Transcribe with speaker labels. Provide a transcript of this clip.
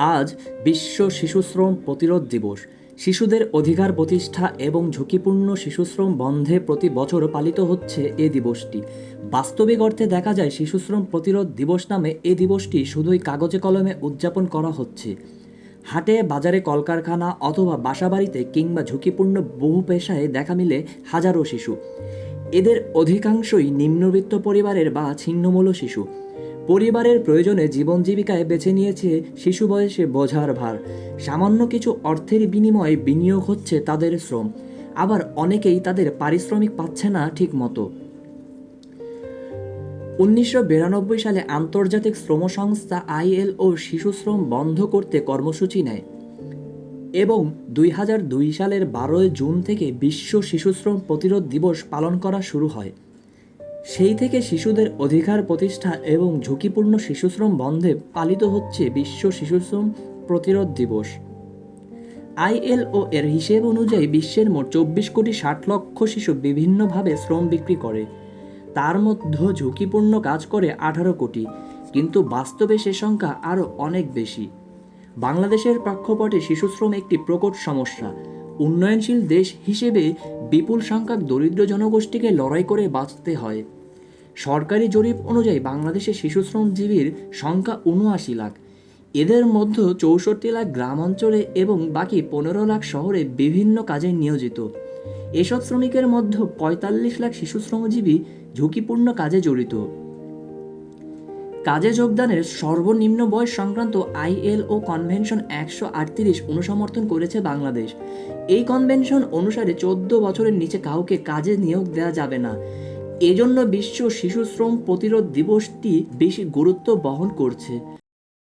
Speaker 1: আজ বিশ্ব শিশুশ্রম প্রতিরোধ দিবস। শিশুদের অধিকার প্রতিষ্ঠা এবং ঝুঁকিপূর্ণ শিশুশ্রম বন্ধে প্রতি বছর পালিত হচ্ছে এ দিবসটি। বাস্তবিক অর্থে দেখা যায়, শিশুশ্রম প্রতিরোধ দিবস নামে এ দিবসটি শুধুই কাগজে কলমে উদযাপন করা হচ্ছে। হাটে, বাজারে কলকারখানা অথবা বাসাবাড়িতে কিংবা ঝুঁকিপূর্ণ বহু পেশায় দেখা মিলে হাজারো শিশু। এদের অধিকাংশই নিম্নবিত্ত পরিবারের বা ছিন্নমূল শিশু। পরিবারের প্রয়োজনে জীবন জীবিকায় বেছে নিয়েছে শিশু বয়সে বোঝার ভার। সামান্য কিছু অর্থের বিনিময়ে বিনিয়োগ হচ্ছে তাদের শ্রম। আবার অনেকেই তাদের পারিশ্রমিক পাচ্ছে না ঠিক মতো উনিশশো বিরানব্বই সালে আন্তর্জাতিক শ্রম সংস্থা আইএলও শিশু শ্রম বন্ধ করতে কর্মসূচি নেয়। এবং দুই হাজার দুই সালের বারোই জুন থেকে বিশ্ব শিশুশ্রম প্রতিরোধ দিবস পালন করা শুরু হয়। সেই থেকে শিশুদের অধিকার প্রতিষ্ঠা এবং ঝুঁকিপূর্ণ শিশুশ্রম বন্ধে পালিত হচ্ছে বিশ্ব শিশুশ্রম প্রতিরোধ দিবস। আইএলও এর হিসেব অনুযায়ী বিশ্বের মোট চব্বিশ কোটি ষাট লক্ষ শিশু বিভিন্নভাবে শ্রম বিক্রি করে। তার মধ্যে ঝুঁকিপূর্ণ কাজ করে আঠারো কোটি, কিন্তু বাস্তবে সে সংখ্যা আরও অনেক বেশি। বাংলাদেশের প্রেক্ষাপটে শিশুশ্রম একটি প্রকট সমস্যা। উন্নয়নশীল দেশ হিসেবে বিপুল সংখ্যক দরিদ্র জনগোষ্ঠীকে লড়াই করে বাঁচতে হয়। সরকারি জরিপ অনুযায়ী বাংলাদেশে শিশুশ্রমজীবীর সংখ্যা উনআশি লাখ। এদের মধ্যে চৌষট্টি লাখ গ্রাম অঞ্চলে এবং বাকি পনেরো লাখ শহরে বিভিন্ন কাজে নিয়োজিত। এসব শ্রমিকের মধ্যে পঁয়তাল্লিশ লাখ শিশু শ্রমজীবী ঝুঁকিপূর্ণ কাজে জড়িত। কাজে যোগদানের সর্বনিম্ন বয়স সংক্রান্ত আইএলও কনভেনশন একশো আটত্রিশ অনুসমর্থন করেছে বাংলাদেশ। এই কনভেনশন অনুসারে চোদ্দ বছরের নিচে কাউকে কাজে নিয়োগ দেওয়া যাবে না। এজন্য বিশ্ব শিশু শ্রম প্রতিরোধ দিবসটি বেশি গুরুত্ব বহন করছে।